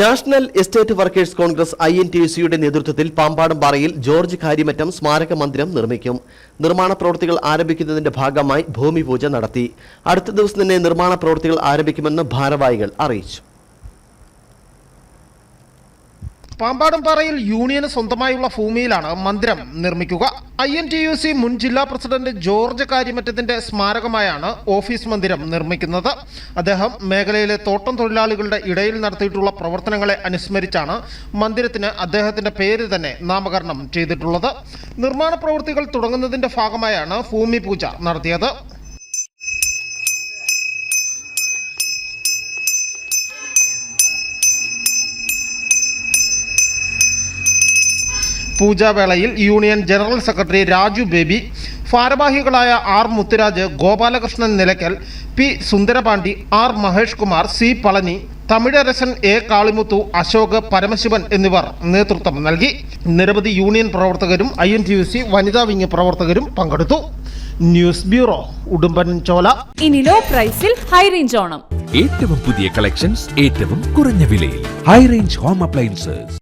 National estate workers Congress I N T സിയുടെ നേതൃത്വത്തിൽ പാമ്പാടം പാറയിൽ ജോർജ് കാര്യമറ്റം സ്മാരക മന്ദിരം നിർമ്മിക്കും. നിർമ്മാണ പ്രവൃത്തികൾ ആരംഭിക്കുന്നതിന്റെ ഭാഗമായി ഭൂമി പൂജ നടത്തി. അടുത്ത ദിവസം തന്നെ നിർമ്മാണ പ്രവൃത്തികൾ ആരംഭിക്കുമെന്ന് ഭാരവാഹികൾ അറിയിച്ചു. പാമ്പാടുംപാറയിൽ യൂണിയന് സ്വന്തമായുള്ള ഭൂമിയിലാണ് മന്ദിരം നിർമ്മിക്കുക. I N T U C മുൻ ജില്ലാ പ്രസിഡന്റ് ജോർജ് കാര്യമറ്റത്തിന്റെ സ്മാരകമായാണ് ഓഫീസ് മന്ദിരം നിർമ്മിക്കുന്നത്. അദ്ദേഹം മേഖലയിലെ തോട്ടം തൊഴിലാളികളുടെ ഇടയിൽ നടത്തിയിട്ടുള്ള പ്രവർത്തനങ്ങളെ അനുസ്മരിച്ചാണ് മന്ദിരത്തിന് അദ്ദേഹത്തിന്റെ പേര് തന്നെ നാമകരണം ചെയ്തിട്ടുള്ളത്. നിർമ്മാണ പ്രവൃത്തികൾ തുടങ്ങുന്നതിന്റെ ഭാഗമായാണ് ഭൂമി പൂജ നടത്തിയത്. പൂജാവേളയിൽ union general secretary Raju Baby ഭാരവാഹികളായ R Muthuraj Gopalakrishnan Nilakkal P Sundarapandi R Mahesh Kumar C Palani Tamilarasan A Kalimuthu Ashok Paramasivan എന്നിവർ നേതൃത്വം നൽകി. നിരവധി യൂണിയൻ പ്രവർത്തകരും I N T U C വനിതാ വിങ് പ്രവർത്തകരും പങ്കെടുത്തു. News bureau Udumbanchola. ഇനി ലോ പ്രൈസിൽ ഹൈ റേഞ്ച് ഓണം. ഏറ്റവും പുതിയ കളക്ഷൻസ് ഏറ്റവും കുറഞ്ഞ വിലയിൽ. High range home appliances